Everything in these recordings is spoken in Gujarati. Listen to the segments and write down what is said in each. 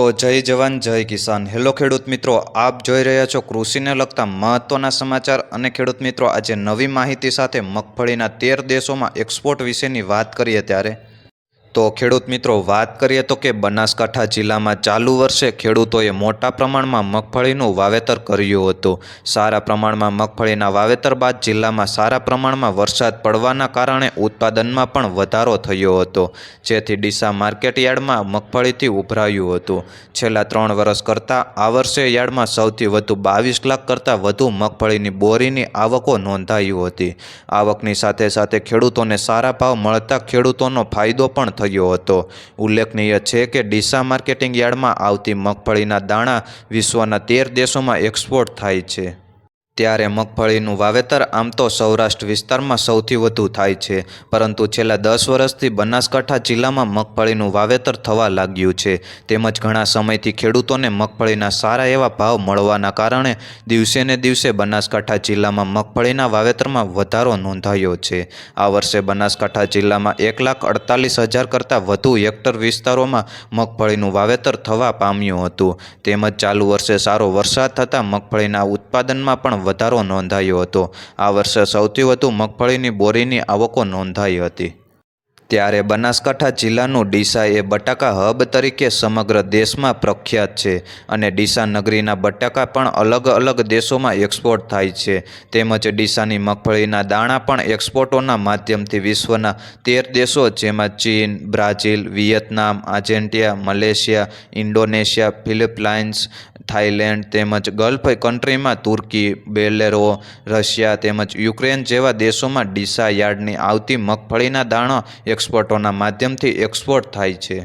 તો જય જવાન, જય કિસાન. હેલો ખેડૂત મિત્રો, આપ જોઈ રહ્યા છો કૃષિને લગતા મહત્ત્વના સમાચાર અને ખેડૂત મિત્રો, આજે નવી માહિતી સાથે મગફળીના તેર દેશોમાં એક્સપોર્ટ વિશેની વાત કરીએ ત્યારે તો ખેડૂત મિત્રો, વાત કરીએ તો કે બનાસકાંઠા જિલ્લામાં ચાલુ વર્ષે ખેડૂતોએ મોટા પ્રમાણમાં મગફળીનું વાવેતર કર્યું હતું. સારા પ્રમાણમાં મગફળીના વાવેતર બાદ જિલ્લામાં સારા પ્રમાણમાં વરસાદ પડવાના કારણે ઉત્પાદનમાં પણ વધારો થયો હતો, જેથી ડીસા માર્કેટ યાર્ડમાં મગફળીથી ઉભરાયું હતું. છેલ્લા ત્રણ વર્ષ કરતાં આ વર્ષે યાર્ડમાં સૌથી વધુ બાવીસ લાખ કરતાં વધુ મગફળીની બોરીની આવકો નોંધાઈ હતી. આવકની સાથે સાથે ખેડૂતોને સારા ભાવ મળતા ખેડૂતોનો ફાયદો પણ થયો હતો. ઉલ્લેખનીય છે કે ડીસા માર્કેટિંગ યાર્ડમાં આવતી મગફળીના દાણા વિશ્વના તેર દેશોમાં એક્સપોર્ટ થાય છે. ત્યારે મગફળીનું વાવેતર આમ તો સૌરાષ્ટ્ર વિસ્તારમાં સૌથી વધુ થાય છે, પરંતુ છેલ્લા દસ વર્ષથી બનાસકાંઠા જિલ્લામાં મગફળીનું વાવેતર થવા લાગ્યું છે. તેમજ ઘણા સમયથી ખેડૂતોને મગફળીના સારા એવા ભાવ મળવાના કારણે દિવસે ને દિવસે બનાસકાંઠા જિલ્લામાં મગફળીના વાવેતરમાં વધારો નોંધાયો છે. આ વર્ષે બનાસકાંઠા જિલ્લામાં એક લાખ અડતાલીસ હજાર કરતાં વધુ હેક્ટર વિસ્તારોમાં મગફળીનું વાવેતર થવા પામ્યું હતું. તેમજ ચાલુ વર્ષે સારો વરસાદ થતાં મગફળીના ઉત્પાદનમાં પણ વધારો નોંધાયો હતો. આ વર્ષે સૌથી વધુ મગફળીની બોરીની આવકો નોંધાઈ હતી. ત્યારે બનાસકાંઠા જિલ્લાનું ડીસા એ બટાકા હબ તરીકે સમગ્ર દેશમાં પ્રખ્યાત છે અને ડીસા નગરીના બટાકા પણ અલગ અલગ દેશોમાં એક્સપોર્ટ થાય છે. તેમજ ડીસાની મગફળીના દાણા પણ એક્સપોર્ટોના માધ્યમથી વિશ્વના તેર દેશો જેમાં ચીન, Brazil, Vietnam, Argentina, Malaysia, Indonesia Philippines Thailand તેમજ ગલ્ફ કન્ટ્રીમાં તુર્કી, બેલેરો, રશિયા તેમજ યુક્રેન જેવા દેશોમાં ડીસા યાર્ડની આવતી મગફળીના દાણા એક્સપોર્ટોના માધ્યમથી એક્સપોર્ટ થાય છે.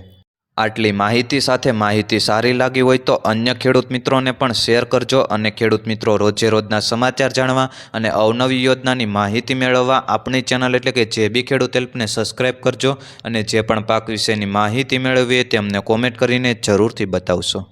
આટલી માહિતી સાથે માહિતી સારી લાગી હોય તો અન્ય ખેડૂત મિત્રોને પણ શેર કરજો અને ખેડૂત મિત્રો રોજે રોજના સમાચાર જાણવા અને અવનવી યોજનાની માહિતી મેળવવા આપણી ચેનલ એટલે કે જે બી ખેડૂત હેલ્પને સબસ્ક્રાઈબ કરજો અને જે પણ પાક વિશેની માહિતી મેળવીએ તેમને કોમેન્ટ કરીને જરૂરથી બતાવશો.